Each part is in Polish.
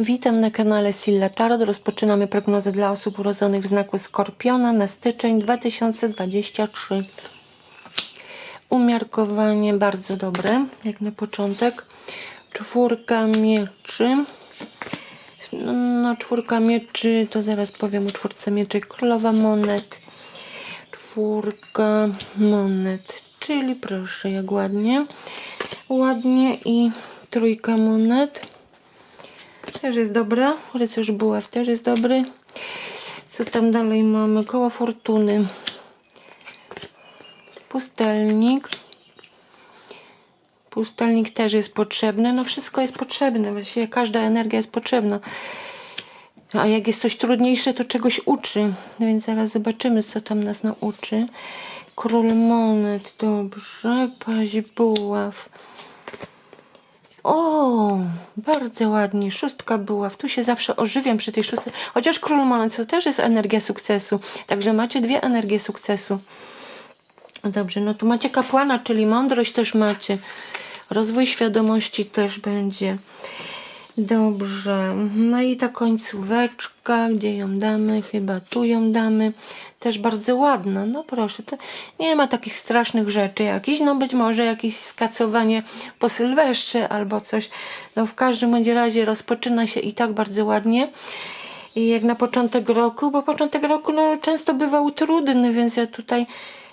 Witam na kanale Silla Tarot. Rozpoczynamy prognozę dla osób urodzonych w znaku Skorpiona na styczeń 2023. Umiarkowanie bardzo dobre, jak na początek. Czwórka mieczy. No, no czwórka mieczy, to zaraz powiem o czwórce mieczy. Królowa monet. Czwórka monet, czyli proszę, jak ładnie. Ładnie i trójka monet. Też jest dobra. Rycerz buław też jest dobry. Co tam dalej mamy? Koło fortuny. Pustelnik. Pustelnik też jest potrzebny. No wszystko jest potrzebne. Właściwie każda energia jest potrzebna. A jak jest coś trudniejsze, to czegoś uczy. No Więc zaraz zobaczymy, co tam nas nauczy. Król monet, dobrze. Paź buław. O, bardzo ładnie. Szóstka była. Tu się zawsze ożywiam przy tej szóstej. Chociaż król to też jest energia sukcesu. Także macie dwie energie sukcesu. Dobrze, no tu macie kapłana, czyli mądrość też macie. Rozwój świadomości też będzie. Dobrze. No i ta końcóweczka, gdzie ją damy? Chyba tu ją damy. Też bardzo ładna. No proszę, to nie ma takich strasznych rzeczy jakichś. No być może jakieś skacowanie po Sylwestrze albo coś. No w każdym bądź razie rozpoczyna się i tak bardzo ładnie. I jak na początek roku, bo początek roku no, często bywał trudny, więc ja tutaj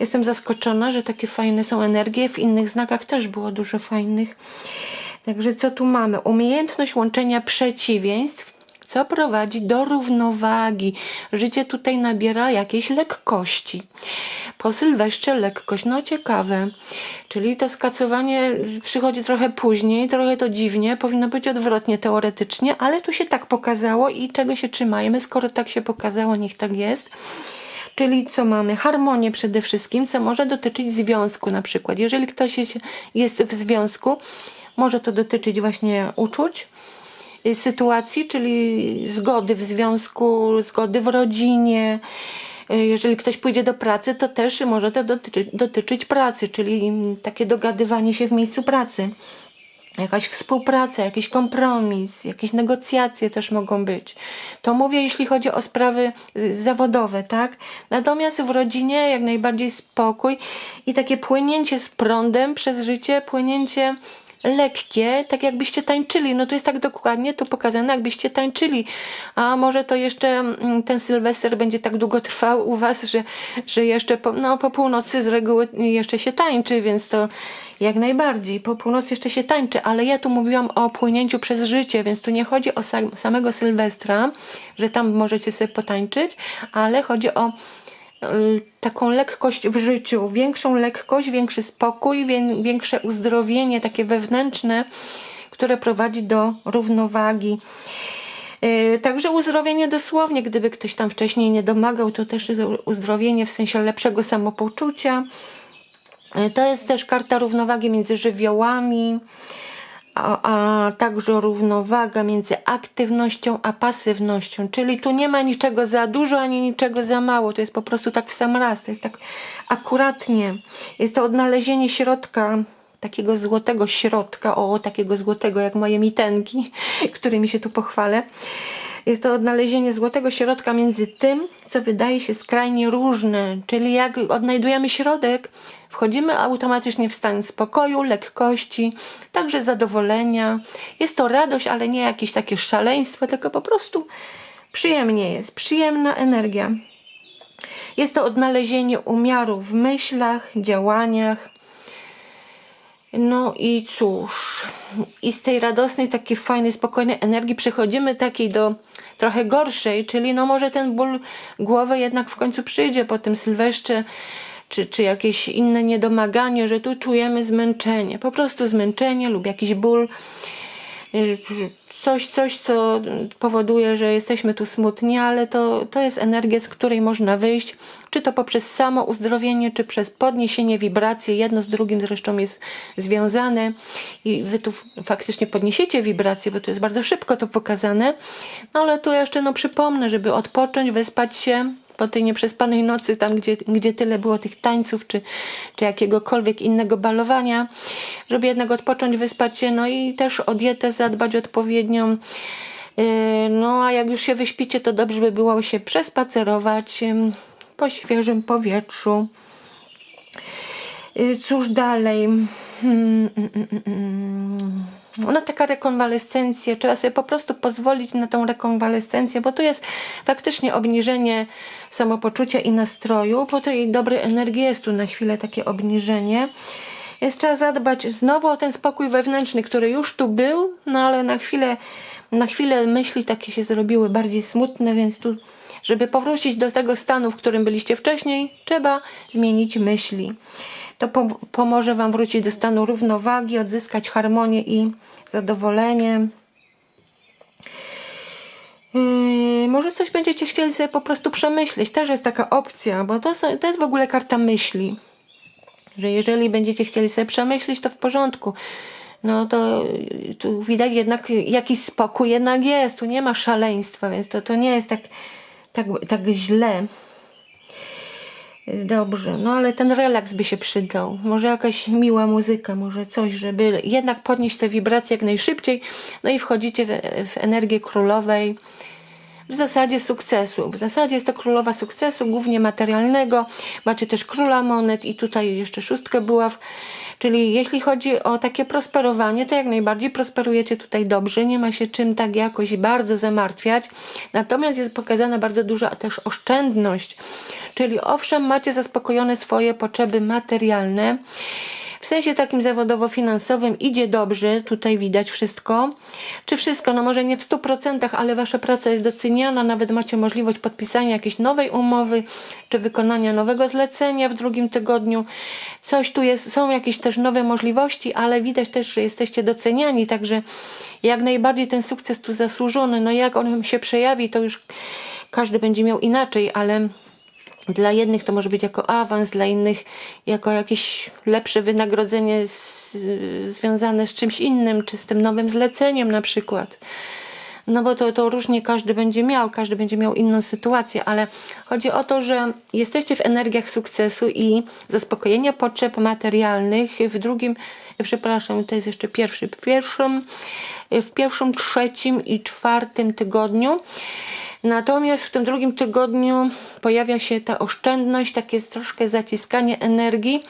jestem zaskoczona, że takie fajne są energie. W innych znakach też było dużo fajnych. Także co tu mamy? Umiejętność łączenia przeciwieństw, co prowadzi do równowagi. Życie tutaj nabiera jakiejś lekkości. Po Sylwestrze lekkość, no ciekawe. Czyli to skacowanie przychodzi trochę później, trochę to dziwnie, powinno być odwrotnie teoretycznie, ale tu się tak pokazało i czego się trzymajmy, skoro tak się pokazało, niech tak jest. Czyli co mamy? Harmonię przede wszystkim, co może dotyczyć związku na przykład. Jeżeli ktoś jest, w związku, może to dotyczyć właśnie uczuć, y, sytuacji, czyli zgody w związku, zgody w rodzinie. Y, Jeżeli ktoś pójdzie do pracy, to też może to dotyczyć, dotyczyć pracy, czyli takie dogadywanie się w miejscu pracy. Jakaś współpraca, jakiś kompromis, jakieś negocjacje też mogą być. To mówię, jeśli chodzi o sprawy z- zawodowe, tak? Natomiast w rodzinie jak najbardziej spokój i takie płynięcie z prądem przez życie, płynięcie lekkie, tak jakbyście tańczyli. No to jest tak dokładnie to pokazane, jakbyście tańczyli. A może to jeszcze mm, ten Sylwester będzie tak długo trwał u was, że, że jeszcze po, no, po północy z reguły jeszcze się tańczy, więc to jak najbardziej. Po północy jeszcze się tańczy, ale ja tu mówiłam o płynięciu przez życie, więc tu nie chodzi o sam, samego Sylwestra, że tam możecie sobie potańczyć, ale chodzi o taką lekkość w życiu, większą lekkość, większy spokój, wię- większe uzdrowienie, takie wewnętrzne, które prowadzi do równowagi. Yy, Także uzdrowienie dosłownie, gdyby ktoś tam wcześniej nie domagał, to też uzdrowienie w sensie lepszego samopoczucia. Yy, To jest też karta równowagi między żywiołami, a, także równowaga między aktywnością a pasywnością. Czyli tu nie ma niczego za dużo ani niczego za mało. To jest po prostu tak w sam raz. To jest tak akuratnie. Jest to odnalezienie środka, takiego złotego środka, o takiego złotego jak moje mitenki, którymi się tu pochwalę. Jest to odnalezienie złotego środka między tym, co wydaje się skrajnie różne, czyli jak odnajdujemy środek, wchodzimy automatycznie w stan spokoju, lekkości, także zadowolenia. Jest to radość, ale nie jakieś takie szaleństwo, tylko po prostu przyjemnie jest, przyjemna energia. Jest to odnalezienie umiaru w myślach, działaniach, no i cóż, i z tej radosnej, takiej fajnej, spokojnej energii przechodzimy takiej do trochę gorszej, czyli no może ten ból głowy jednak w końcu przyjdzie po tym Sylwestrze, czy, czy jakieś inne niedomaganie, że tu czujemy zmęczenie, po prostu zmęczenie lub jakiś ból, coś, coś co powoduje, że jesteśmy tu smutni, ale to, to jest energia, z której można wyjść, czy to poprzez samo uzdrowienie, czy przez podniesienie wibracji, jedno z drugim zresztą jest związane. I wy tu faktycznie podniesiecie wibracje, bo to jest bardzo szybko to pokazane, no ale tu jeszcze no przypomnę, żeby odpocząć, wyspać się, po tej nieprzespanej nocy, tam gdzie, gdzie tyle było tych tańców, czy, czy jakiegokolwiek innego balowania, żeby jednak odpocząć, wyspać się, no i też o dietę zadbać odpowiednią, Yy, No a jak już się wyśpicie, to dobrze by było się przespacerować po świeżym powietrzu. Yy, Cóż dalej? Mm, mm, mm, mm, mm. No taka rekonwalescencja, trzeba sobie po prostu pozwolić na tą rekonwalescencję, bo to jest faktycznie obniżenie samopoczucia i nastroju, po tej dobrej energii jest tu na chwilę takie obniżenie. Więc trzeba zadbać znowu o ten spokój wewnętrzny, który już tu był, no ale na chwilę, na chwilę myśli takie się zrobiły bardziej smutne, więc tu, żeby powrócić do tego stanu, w którym byliście wcześniej, trzeba zmienić myśli. To pom- pomoże Wam wrócić do stanu równowagi, odzyskać harmonię i zadowolenie. Yy, może coś będziecie chcieli sobie po prostu przemyśleć. Też jest taka opcja, bo to, są, to jest w ogóle karta myśli że jeżeli będziecie chcieli sobie przemyśleć, to w porządku. No to y, tu widać jednak jakiś spokój jednak jest, tu nie ma szaleństwa, więc to, to nie jest tak, tak, tak źle. Dobrze, no ale ten relaks by się przydał. Może jakaś miła muzyka, może coś, żeby jednak podnieść te wibracje jak najszybciej. No i wchodzicie w, w energię królowej w zasadzie sukcesu. W zasadzie jest to królowa sukcesu, głównie materialnego. Macie też króla monet i tutaj jeszcze szóstkę była. W, czyli jeśli chodzi o takie prosperowanie, to jak najbardziej prosperujecie tutaj dobrze. Nie ma się czym tak jakoś bardzo zamartwiać. Natomiast jest pokazana bardzo duża też oszczędność. Czyli owszem, macie zaspokojone swoje potrzeby materialne. W sensie takim zawodowo-finansowym idzie dobrze, tutaj widać wszystko. Czy wszystko? No może nie w 100%, ale wasza praca jest doceniana, nawet macie możliwość podpisania jakiejś nowej umowy, czy wykonania nowego zlecenia w drugim tygodniu. Coś tu jest, są jakieś też nowe możliwości, ale widać też, że jesteście doceniani, także jak najbardziej ten sukces tu zasłużony. No jak on się przejawi, to już każdy będzie miał inaczej, ale dla jednych to może być jako awans, dla innych jako jakieś lepsze wynagrodzenie z, związane z czymś innym, czy z tym nowym zleceniem na przykład. No bo to, to różnie każdy będzie miał, każdy będzie miał inną sytuację, ale chodzi o to, że jesteście w energiach sukcesu i zaspokojenia potrzeb materialnych w drugim, przepraszam, to jest jeszcze pierwszy, w pierwszym, w pierwszym, trzecim i czwartym tygodniu Natomiast w tym drugim tygodniu pojawia się ta oszczędność, takie troszkę zaciskanie energii,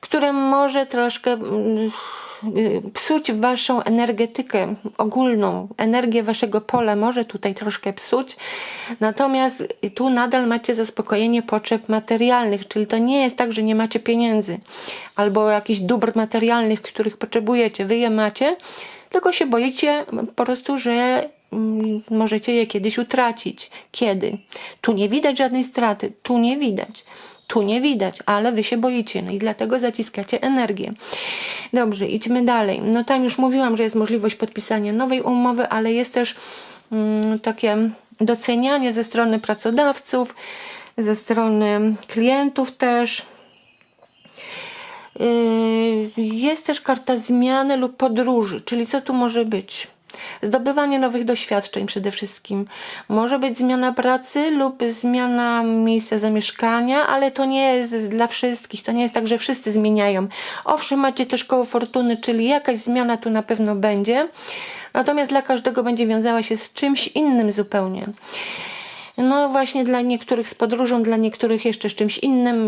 które może troszkę mm, psuć waszą energetykę ogólną, energię waszego pola może tutaj troszkę psuć. Natomiast tu nadal macie zaspokojenie potrzeb materialnych, czyli to nie jest tak, że nie macie pieniędzy albo jakichś dóbr materialnych, których potrzebujecie. Wy je macie, tylko się boicie po prostu, że możecie je kiedyś utracić. Kiedy? Tu nie widać żadnej straty, tu nie widać. Tu nie widać, ale wy się boicie, no i dlatego zaciskacie energię. Dobrze, idźmy dalej. No tam już mówiłam, że jest możliwość podpisania nowej umowy, ale jest też mm, takie docenianie ze strony pracodawców, ze strony klientów też. Yy, jest też karta zmiany lub podróży, czyli co tu może być? Zdobywanie nowych doświadczeń przede wszystkim. Może być zmiana pracy lub zmiana miejsca zamieszkania, ale to nie jest dla wszystkich. To nie jest tak, że wszyscy zmieniają. Owszem, macie też koło fortuny, czyli jakaś zmiana tu na pewno będzie. Natomiast dla każdego będzie wiązała się z czymś innym zupełnie. No właśnie dla niektórych z podróżą, dla niektórych jeszcze z czymś innym.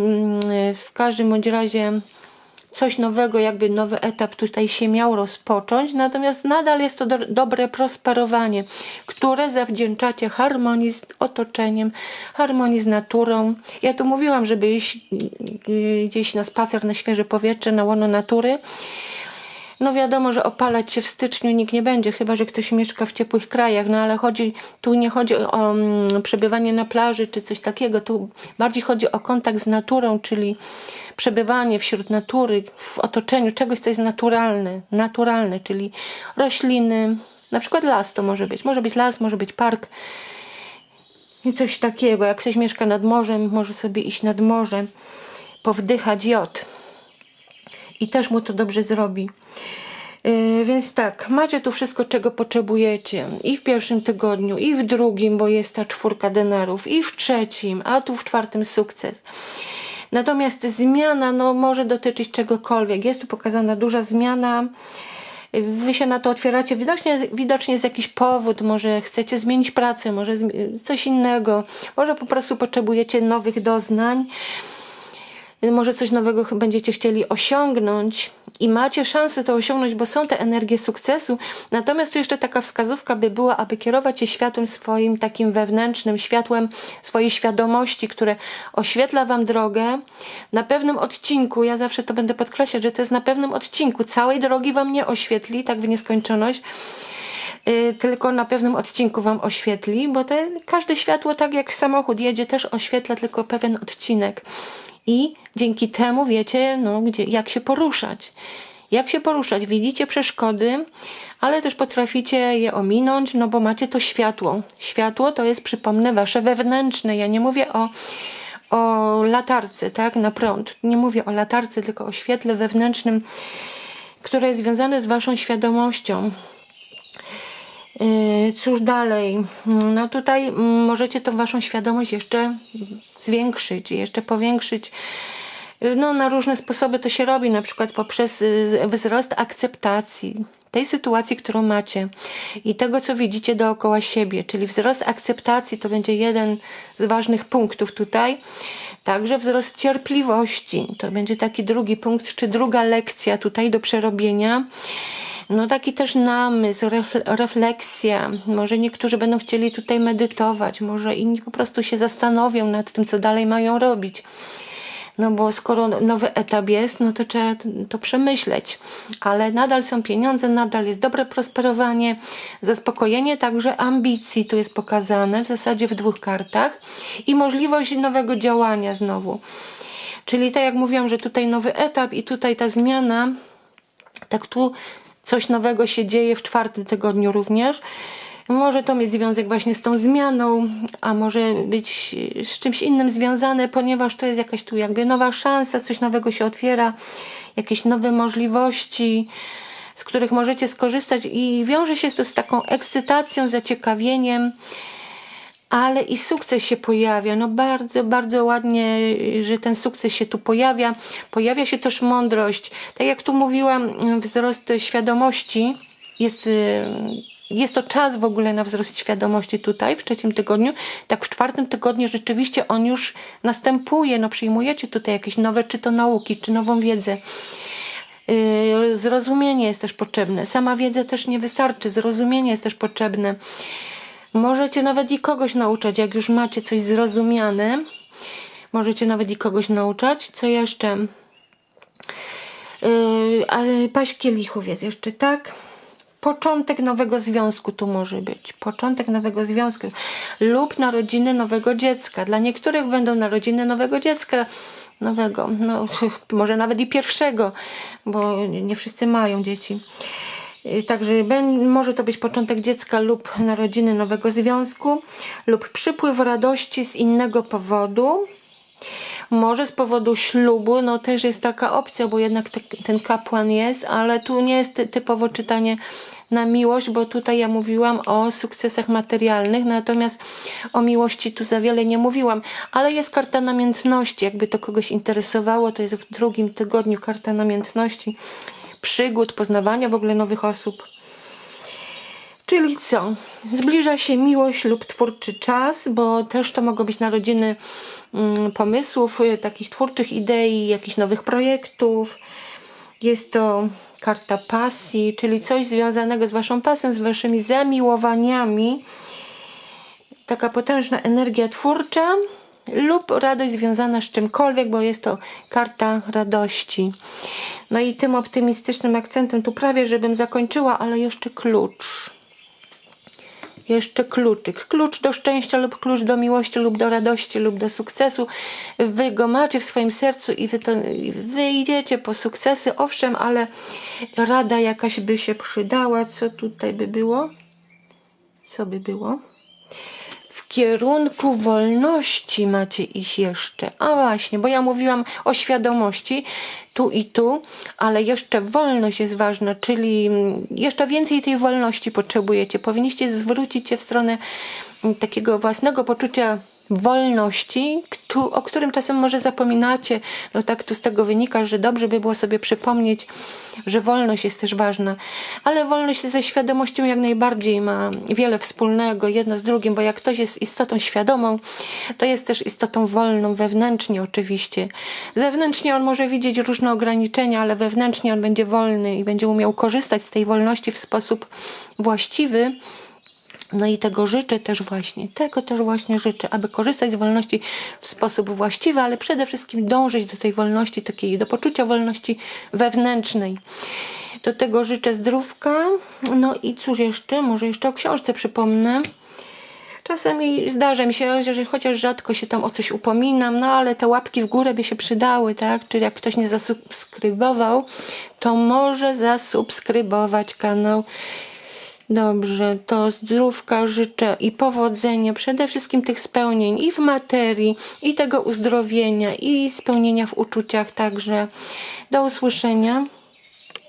W każdym bądź razie coś nowego, jakby nowy etap tutaj się miał rozpocząć, natomiast nadal jest to do, dobre prosperowanie, które zawdzięczacie harmonii z otoczeniem, harmonii z naturą. Ja tu mówiłam, żeby iść y, gdzieś na spacer, na świeże powietrze, na łono natury. No wiadomo, że opalać się w styczniu nikt nie będzie, chyba że ktoś mieszka w ciepłych krajach, no ale chodzi, tu nie chodzi o, mm, przebywanie na plaży czy coś takiego, tu bardziej chodzi o kontakt z naturą, czyli przebywanie wśród natury, w otoczeniu. Czegoś, co jest naturalne, naturalne, czyli rośliny, na przykład las to może być, może być las, może być park, i coś takiego. Jak ktoś mieszka nad morzem, może sobie iść nad morze, powdychać jod i też mu to dobrze zrobi. Yy, więc tak, macie tu wszystko, czego potrzebujecie. I w pierwszym tygodniu, i w drugim, bo jest ta czwórka denarów, i w trzecim, a tu w czwartym sukces. Natomiast zmiana no, może dotyczyć czegokolwiek. Jest tu pokazana duża zmiana. wy się na to otwieracie, widocznie, widocznie jest jakiś powód, może chcecie zmienić pracę, może coś innego, może po prostu potrzebujecie nowych doznań może coś nowego będziecie chcieli osiągnąć i macie szansę to osiągnąć, bo są te energie sukcesu. Natomiast tu jeszcze taka wskazówka by była, aby kierować się światłem swoim takim wewnętrznym, światłem swojej świadomości, które oświetla wam drogę na pewnym odcinku. Ja zawsze to będę podkreślać, że to jest na pewnym odcinku. Całej drogi wam nie oświetli, tak w nieskończoność. Y, tylko na pewnym odcinku Wam oświetli, bo te, każde światło, tak jak samochód jedzie, też oświetla tylko pewien odcinek. I dzięki temu wiecie, no, gdzie, jak się poruszać. Jak się poruszać? Widzicie przeszkody, ale też potraficie je ominąć, no bo macie to światło. Światło to jest, przypomnę, Wasze wewnętrzne. Ja nie mówię o o latarce, tak, na prąd. Nie mówię o latarce, tylko o świetle wewnętrznym, które jest związane z Waszą świadomością. Yy, Cóż dalej? No tutaj możecie tą waszą świadomość jeszcze zwiększyć, jeszcze powiększyć. Yy, No, na różne sposoby to się robi, na przykład poprzez yy, wzrost akceptacji tej sytuacji, którą macie i tego, co widzicie dookoła siebie, czyli wzrost akceptacji to będzie jeden z ważnych punktów tutaj. Także wzrost cierpliwości to będzie taki drugi punkt, czy druga lekcja tutaj do przerobienia. No taki też namysł, refle- refleksja. Może niektórzy będą chcieli tutaj medytować, może inni po prostu się zastanowią nad tym, co dalej mają robić. No bo skoro nowy etap jest, no to trzeba to przemyśleć. Ale nadal są pieniądze, nadal jest dobre prosperowanie, zaspokojenie także ambicji tu jest pokazane w zasadzie w dwóch kartach i możliwość nowego działania znowu. Czyli tak jak mówiłam, że tutaj nowy etap i tutaj ta zmiana tak tu coś nowego się dzieje w czwartym tygodniu również. Może to mieć związek właśnie z tą zmianą, a może być z czymś innym związane, ponieważ to jest jakaś tu jakby nowa szansa, coś nowego się otwiera, jakieś nowe możliwości, z których możecie skorzystać i wiąże się to z taką ekscytacją, zaciekawieniem ale i sukces się pojawia. No bardzo, bardzo ładnie, że ten sukces się tu pojawia. Pojawia się też mądrość. Tak jak tu mówiłam, wzrost świadomości jest. y, Jest to czas w ogóle na wzrost świadomości tutaj w trzecim tygodniu. Tak w czwartym tygodniu rzeczywiście on już następuje. No przyjmujecie tutaj jakieś nowe, czy to nauki, czy nową wiedzę. Yy, Zrozumienie jest też potrzebne. Sama wiedza też nie wystarczy. Zrozumienie jest też potrzebne. Możecie nawet i kogoś nauczać, jak już macie coś zrozumiane. Możecie nawet i kogoś nauczać. Co jeszcze? Yy, paść kielichów jest jeszcze, tak? Początek nowego związku tu może być. Początek nowego związku lub narodziny nowego dziecka. Dla niektórych będą narodziny nowego dziecka. Nowego, no może nawet i pierwszego, bo nie wszyscy mają dzieci. Y, Także może to być początek dziecka lub narodziny nowego związku, lub przypływ radości z innego powodu. Może z powodu ślubu, no też jest taka opcja, bo jednak te, ten kapłan jest, ale tu nie jest ty- typowo czytanie na miłość, bo tutaj ja mówiłam o sukcesach materialnych, natomiast o miłości tu za wiele nie mówiłam, ale jest karta namiętności, jakby to kogoś interesowało, to jest w drugim tygodniu karta namiętności, przygód, poznawania w ogóle nowych osób. Czyli co? Zbliża się miłość lub twórczy czas, bo też to mogą być narodziny mm, pomysłów, y, takich twórczych idei, jakichś nowych projektów. Jest to karta pasji, czyli coś związanego z Waszą pasją, z Waszymi zamiłowaniami. Taka potężna energia twórcza lub radość związana z czymkolwiek, bo jest to karta radości. No i tym optymistycznym akcentem tu prawie, żebym zakończyła, ale jeszcze klucz. Jeszcze kluczyk. Klucz do szczęścia lub klucz do miłości lub do radości lub do sukcesu. Wy go macie w swoim sercu i wy, to, i wy idziecie po sukcesy, owszem, ale rada jakaś by się przydała. Co tutaj by było? Co by było? Kierunku wolności macie iść jeszcze. A właśnie, bo ja mówiłam o świadomości tu i tu, ale jeszcze wolność jest ważna, czyli jeszcze więcej tej wolności potrzebujecie. Powinniście zwrócić się w stronę takiego własnego poczucia wolności, o którym czasem może zapominacie. No tak tu z tego wynika, że dobrze by było sobie przypomnieć, że wolność jest też ważna. Ale wolność ze świadomością jak najbardziej ma wiele wspólnego jedno z drugim, bo jak ktoś jest istotą świadomą, to jest też istotą wolną wewnętrznie oczywiście. Zewnętrznie on może widzieć różne ograniczenia, ale wewnętrznie on będzie wolny i będzie umiał korzystać z tej wolności w sposób właściwy. No i tego życzę też właśnie, tego też właśnie życzę, aby korzystać z wolności w sposób właściwy, ale przede wszystkim dążyć do tej wolności takiej, do poczucia wolności wewnętrznej. Do tego życzę zdrówka. No i cóż jeszcze? Może jeszcze o książce przypomnę. Czasami zdarza mi się, że chociaż rzadko się tam o coś upominam, no ale te łapki w górę by się przydały, tak? Czyli jak ktoś nie zasubskrybował, to może zasubskrybować kanał. Dobrze, to zdrówka życzę i powodzenia, przede wszystkim tych spełnień i w materii, i tego uzdrowienia, i spełnienia w uczuciach także. Do usłyszenia.